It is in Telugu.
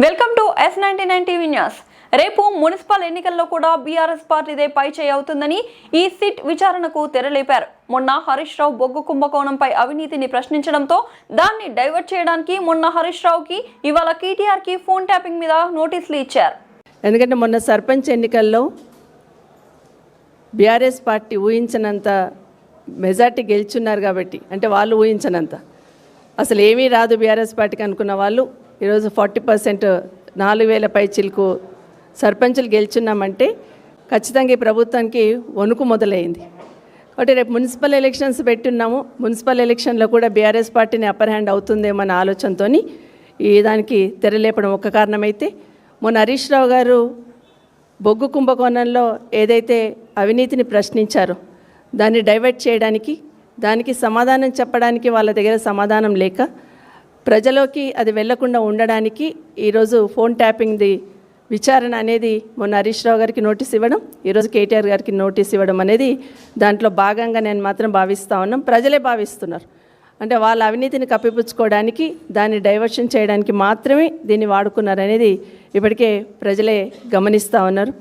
Welcome to S ninety nine TV news. రేపు మున్సిపల్ ఎన్నికల్లో కూడా బీఆర్ఎస్ పార్టీదే పై చేయి అవుతుందని ఈ సిట్ విచారణకు తెరలేపారు. మొన్న హరీష్ రావు బొగ్గు కుంభకోణంపై అవినీతిని ప్రశ్నించడంతో దాన్ని డైవర్ట్ చేయడానికి మొన్న హరీష్ రావుకి ఇవాళ కేటీఆర్కి ఫోన్ ట్యాపింగ్ మీద నోటీసులు ఇచ్చారు. ఎందుకంటే మొన్న సర్పంచ్ ఎన్నికల్లో బీఆర్ఎస్ పార్టీ ఊహించినంత మెజార్టీ గెలుచున్నారు కాబట్టి అంటే వాళ్ళు ఊహించనంత. అసలు ఏమీ రాదు బీఆర్ఎస్ పార్టీకి అనుకున్న వాళ్ళు. ఈరోజు ఫార్టీ పర్సెంట్ నాలుగు వేల పై సర్పంచులు గెలుచున్నామంటే ఖచ్చితంగా ఈ ప్రభుత్వానికి వణుకు మొదలైంది. కాబట్టి రేపు మున్సిపల్ ఎలక్షన్స్ పెట్టున్నాము. మున్సిపల్ ఎలక్షన్లో కూడా బీఆర్ఎస్ పార్టీని అప్పర్ హ్యాండ్ అవుతుందేమో అనే ఆలోచనతో ఈ దానికి తెరలేపడం ఒక కారణమైతే మొన్న హరీష్ రావు గారు బొగ్గు కుంభకోణంలో ఏదైతే అవినీతిని ప్రశ్నించారో దాన్ని డైవర్ట్ చేయడానికి దానికి సమాధానం చెప్పడానికి వాళ్ళ దగ్గర సమాధానం లేక ప్రజలోకి అది వెళ్ళకుండా ఉండడానికి ఈరోజు ఫోన్ ట్యాపింగ్ది విచారణ అనేది మొన్న హరీష్ రావు గారికి నోటీస్ ఇవ్వడం ఈరోజు కేటీఆర్ గారికి నోటీస్ ఇవ్వడం అనేది దాంట్లో భాగంగా నేను మాత్రం భావిస్తూ ఉన్నాం. ప్రజలే భావిస్తున్నారు. అంటే వాళ్ళ అవినీతిని కప్పిపుచ్చుకోవడానికి దాన్ని డైవర్షన్ చేయడానికి మాత్రమే దీన్ని వాడుకున్నారు అనేది ఇప్పటికే ప్రజలే గమనిస్తూ ఉన్నారు.